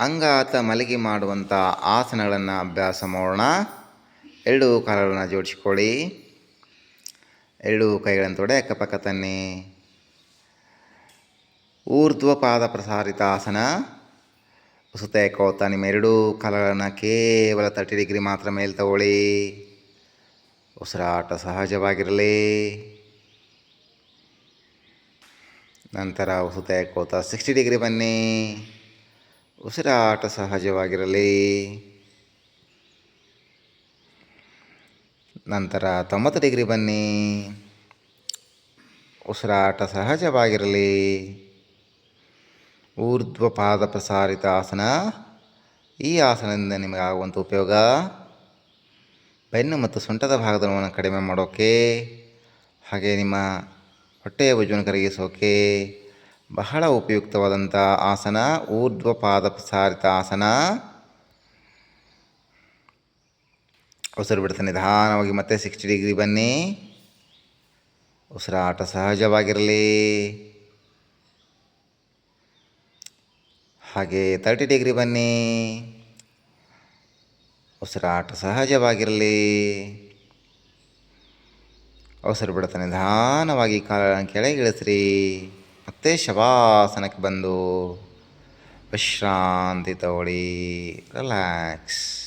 ಅಂಗಾತ ಮಲಗಿ ಮಾಡುವಂಥ ಆಸನಗಳನ್ನು ಅಭ್ಯಾಸ ಮಾಡೋಣ. ಎರಡು ಕಾಲುಗಳನ್ನು ಜೋಡಿಸಿಕೊಳ್ಳಿ. ಎರಡು ಕೈಗಳನ್ನು ತೊಡೆ ಅಕ್ಕಪಕ್ಕ ತನ್ನಿ. ಊರ್ಧ್ವ ಪಾದ ಪ್ರಸಾರಿತ ಆಸನ. ಸುತ್ತ ಕೋತ, ನಿಮ್ಮ ಎರಡೂ ಕಾಲುಗಳನ್ನು ಕೇವಲ ತರ್ಟಿ ಡಿಗ್ರಿ ಮಾತ್ರ ಮೇಲೆ ತಗೊಳ್ಳಿ. ಉಸಿರಾಟ ಸಹಜವಾಗಿರಲಿ. ನಂತರ ಸುತ್ತ ಕೋತ ಸಿಕ್ಸ್ಟಿ ಡಿಗ್ರಿ ಬನ್ನಿ. ಉಸಿರಾಟ ಸಹಜವಾಗಿರಲಿ. ನಂತರ ತೊಂಬತ್ತು ಡಿಗ್ರಿ ಬನ್ನಿ. ಉಸಿರಾಟ ಸಹಜವಾಗಿರಲಿ. ಊರ್ಧ್ವ ಪಾದ ಪ್ರಸಾರಿತ ಆಸನ. ಈ ಆಸನದಿಂದ ನಿಮಗಾಗುವಂಥ ಉಪಯೋಗ ಬೆನ್ನು ಮತ್ತು ಸೊಂಟದ ಭಾಗದ ನೋವನ್ನು ಕಡಿಮೆ ಮಾಡೋಕ್ಕೆ ಹಾಗೆ ನಿಮ್ಮ ಹೊಟ್ಟೆಯ ಭುಜವನ್ನು ಕರಗಿಸೋಕೆ ಬಹಳ ಉಪಯುಕ್ತವಾದಂಥ ಆಸನ ಊರ್ಧ್ವ ಪಾದ ಪ್ರಸಾರಿತ ಆಸನ. ಉಸಿರು ಬಿಡ್ತಾ ನಿಧಾನವಾಗಿ ಮತ್ತೆ ಸಿಕ್ಸ್ಟಿ ಡಿಗ್ರಿ ಬನ್ನಿ. ಉಸಿರಾಟ ಸಹಜವಾಗಿರಲಿ. ಹಾಗೆ ತರ್ಟಿ ಡಿಗ್ರಿ ಬನ್ನಿ. ಉಸಿರಾಟ ಸಹಜವಾಗಿರಲಿ. ಉಸಿರು ಬಿಡ್ತಾ ನಿಧಾನವಾಗಿ ಕೆಳಗೆ ಕೆಳಗಿಳಿಸ್ರಿ ಮತ್ತೆ ಶವಾಸನಕ್ಕೆ ಬಂದು ವಿಶ್ರಾಂತಿ ತಗೊಳ್ಳಿ ರಿಲ್ಯಾಕ್ಸ್.